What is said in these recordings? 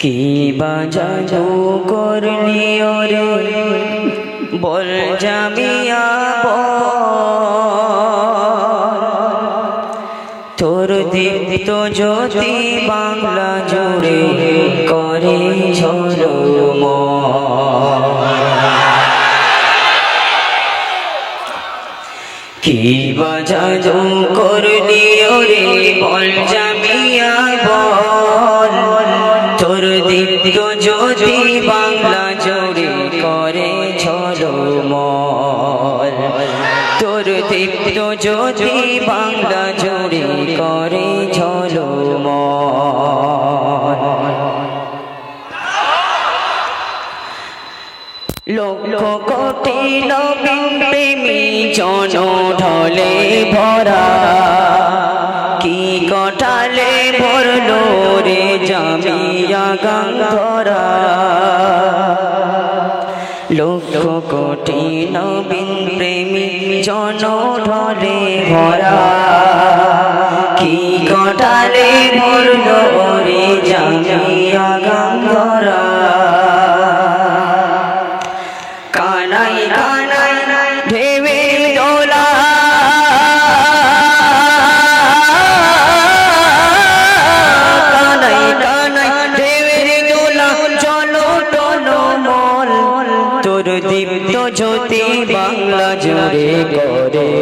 কি বাজাজু করলি ওরে বল জামিয়া তোর দীপ্ত জ্যোতি বাংলা জুড়ে করে ঝলম কি বাজাজু করলি ওরে বল জামিয়া বল। তোর দীপ্ত জ্যোতি বাংলা জোরে করে ঝলমল। তোর দীপ্ত জ্যোতি বাংলা জোরে করে ঝলমল। লক্ষ কোটি নবীন প্রেমী জন ঢলে ভরা। রে জামিয়া গঙ্গরা লক্ষ কোটি নবীন প্রেমী জন ঢলে ভরা। কি কটালে ভরলো রে জামিয়া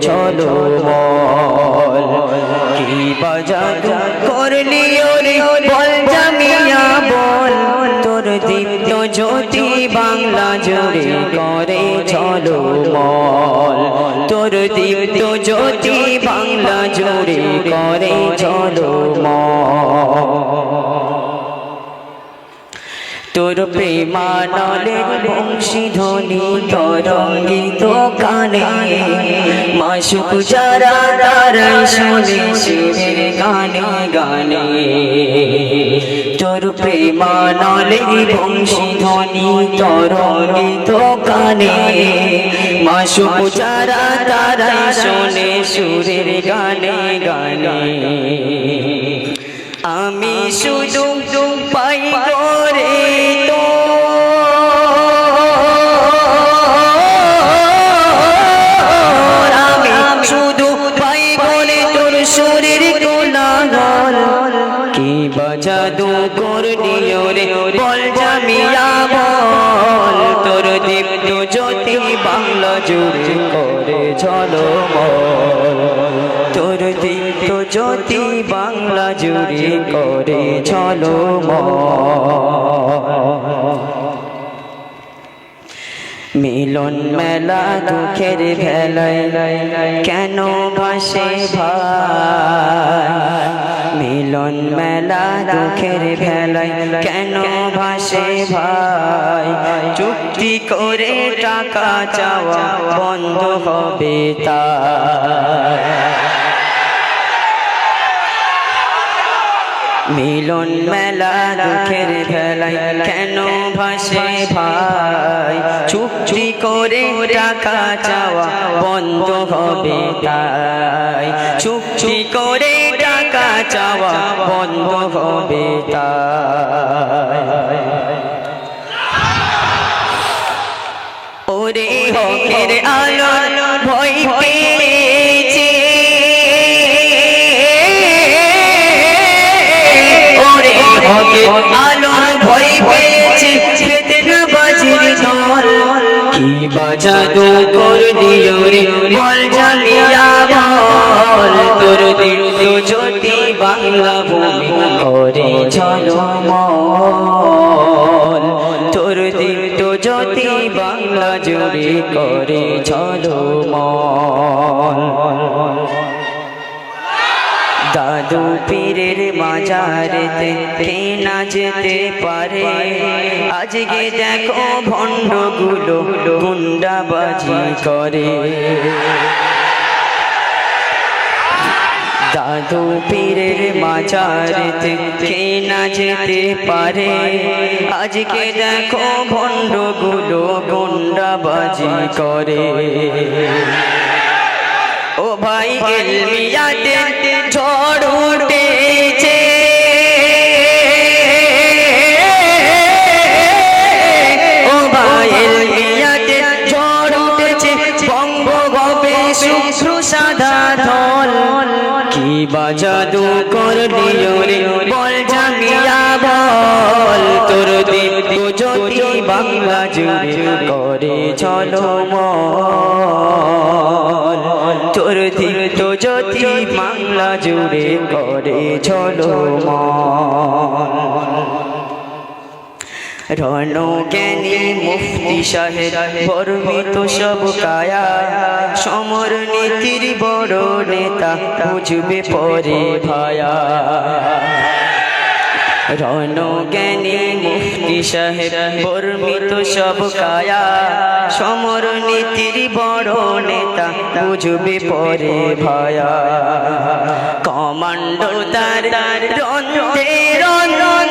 চলো মল। কি বাজা করলি ওরে? বল জামিয়া, বল। তোর দীপ্ত জ্যোতি বাংলা জুড়ে করে চলো মল। তোর দীপ্ত জ্যোতি বাংলা জুড়ে করে চলো মল। তোর প্রেমানলের বংশী ধ্বনি তরঙ্গিত কানে। মাসুক যারা তারাই শুনে শিবের গানে গানে। তোর প্রেমানলের বংশী ধ্বনি তরঙ্গিত কানে। মাসুক যারা তারাই শুনে সুরের গানে গানে। আমি শুধু পাই তোর দীপ্ত জ্যোতি বাংলা জুড়ে করে, চলো মিলন মেলা দুঃখের ভেলায় কেন ভাসে ভাই? মিলন মেলা দুঃখের ভেলায় কেন ভাসে ভাই? চুক্তি করে টাকা চাওয়া বন্ধ হবে তাই। মিলন মেলা দুঃখের ভেলায় কেন ভাসে ভাই? চুক্তি করে টাকা চাওয়া বন্ধ হবে তাই। চুক্তি করে টাকা চাওয়া বন্ধ হবে তাই। ওরে হকের আলো বাজাদু দিও রে, বল জালিয়া বল, তোর দিল জ্যোতি বাংলা ভূমি করে চলো মল। তোর দীপ্ত জ্যোতি বাংলা জুড়ে করে চলো দাদু পীরের মাজারেতে কে না যেতে পারে? আজকে দেখো ভণ্ডগুলো গুন্ডাবাজি করে। দাদু পীরের মাজারেতে কে না যেতে পারে? আজকে দেখো ভণ্ডগুলো গুন্ডাবাজি করে। ও ভাই এলমিয়াতে ঝড় শুভ্র সাদা ধল। কি বাজাদু করলি রে বল জাগিয়া বল। তোর দিন যদি বাংলা জুড়ে করে চলো মল তোর দিন তো বাংলা জুড়ে করে চলো মল রণ জ্ঞানী মুফতি সাহেব বর্মিত সব কায়া। সমর নীতির বড় নেতা বুঝবে পরে ভায়া। রণ জ্ঞানী মুফতি সাহেব বর্মিত সব কায়া। সমর নীতির বড় নেতা বুঝবে পরে ভায়া। কমান্ডো তার রন্ধে রন্ধে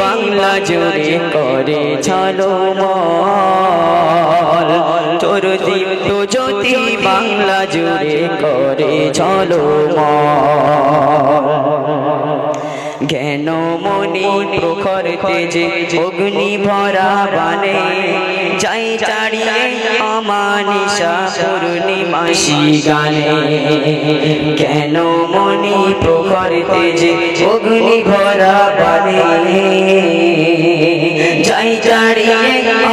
বাংলা জুড়ে করে ছালো তোর দীপ্ত জ্যোতি বাংলা জুড়ে করে চলো মল জ্ঞান মনি প্রখর তেজে অগ্নি ভরা বানে। যাই চাড়িয়ে অমানিসা পূর্ণিমাসি গানে। জ্ঞান মনি প্রখর তেজে অগ্নি ভরা বানে। যাই চাড়িয়ে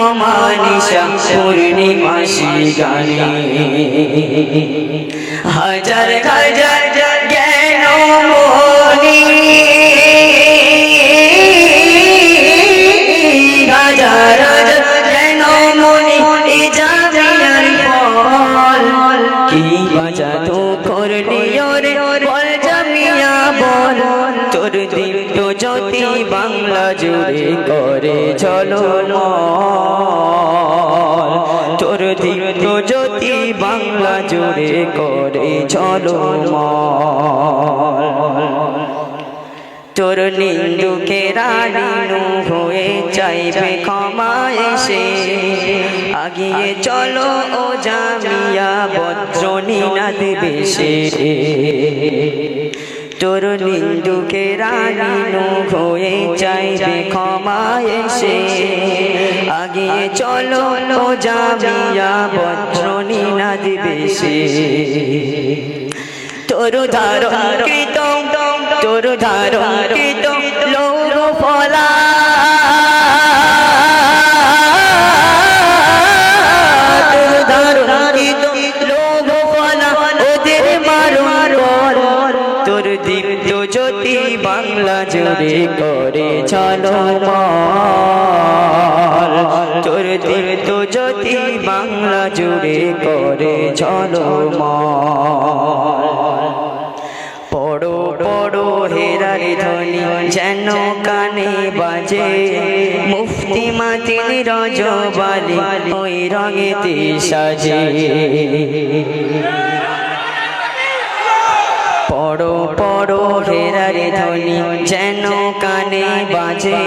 অমানিসা পূর্ণিমাসি গানে। হাজার হাজার জ্যোতি বাংলা জুড়ে করে চলো তোর নিন্দুকে রানীনু হয়ে চাইবে ক্ষমা এসে। আগিয়ে চলো ও জামিয়া বজ্র নিনাদ বেশে। তোর নিন্দুকে রানীনু হয়ে চাইবে ক্ষমায় সে আগিয়ে চলো যাবিয়া বজ্র নিনাদ বেশে। তোর ধারণ কৃত তোর ধারণ কৃত লোক ফলা জুড়ে করে চলো তোর দীপ্ত জ্যোতি বাংলা জুড়ে করে চলো পড়ো পড়ো হেরার ধ্বনি, যেন কানে বাজে। মুফতি মাতিন রজবালি, ওই রঙেতে সাজে। পড়ো পড়ো, হেরার ধ্বনি, যেন কানে বাজে।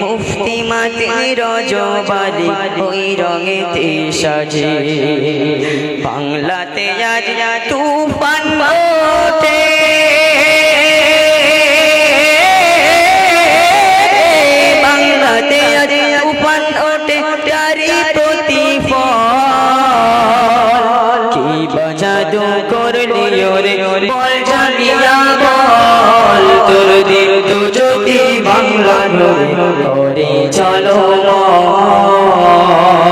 মুফতি মাতি রজবালি ওই রঙেতে সাজে। বাংলাতে আজ তুফান বল জানিয়া বল, তোর দিল তো বাংলা নয় করে চলো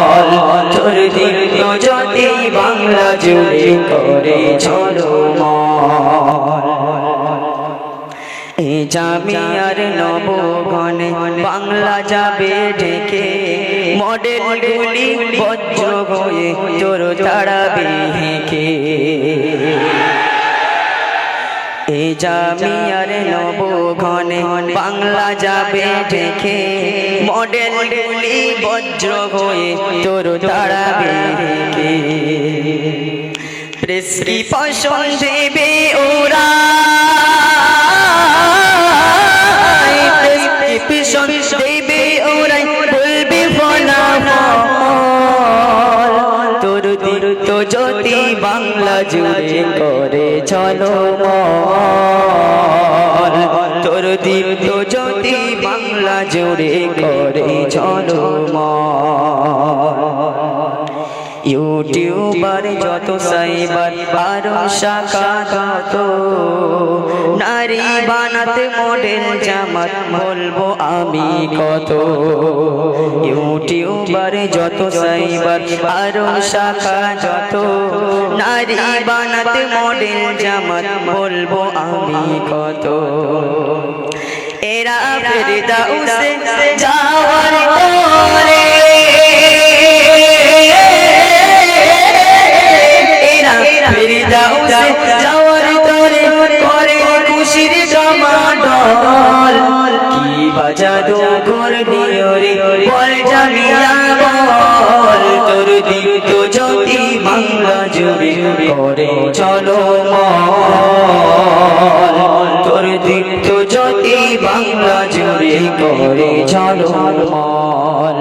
মল তোর দিল তো বাংলা জুড়ে করে চলো এ জামিয়ার নবগণে, বাংলা যাবে ঢেকে মডেল গুলি বজ্র হয়ে তোর তাড়াবে হেঁকে। এ নব ঘনে বাংলা যাবে ঢেকে মডেল গুলি বজ্র হয়ে তোর তাড়াবে হেঁকে প্রেসক্রিপশন দেবে ওরা। প্রেসক্রিপশন দেবে ওরা বলবে ফলাফল। তোর তো জ্যোতি বাংলা জুড়ে করে চলো তোর দীপ তো জ্যোতি বাংলা জুড়ে করে মল ইউটিউবার যত সাইবার আরও শাখা যত নারী বানাতে মডেল জামাত বলব আমি কত। ইউটিউবার যত সাইবার আরও শাখা যত নারী বানাতে মডেল জামাত বলব আমি কত। এরা ফেরদাউসে যাওয়ার পরে ফেরদাউসে যাওয়ার তরে করে খুশির জমাডল কি বাজাদু কর দিও রে বল জানিয়া বল। তোর জুড়ে করে চলো তোর দীপ্ত জ্যোতি বাংলা জুড়ে করে চলো মল।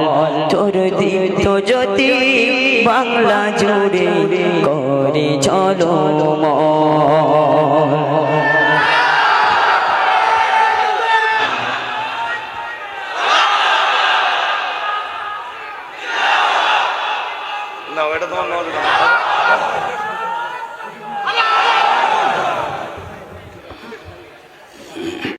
তোর জ্যোতি বাংলা জুড়ে চলো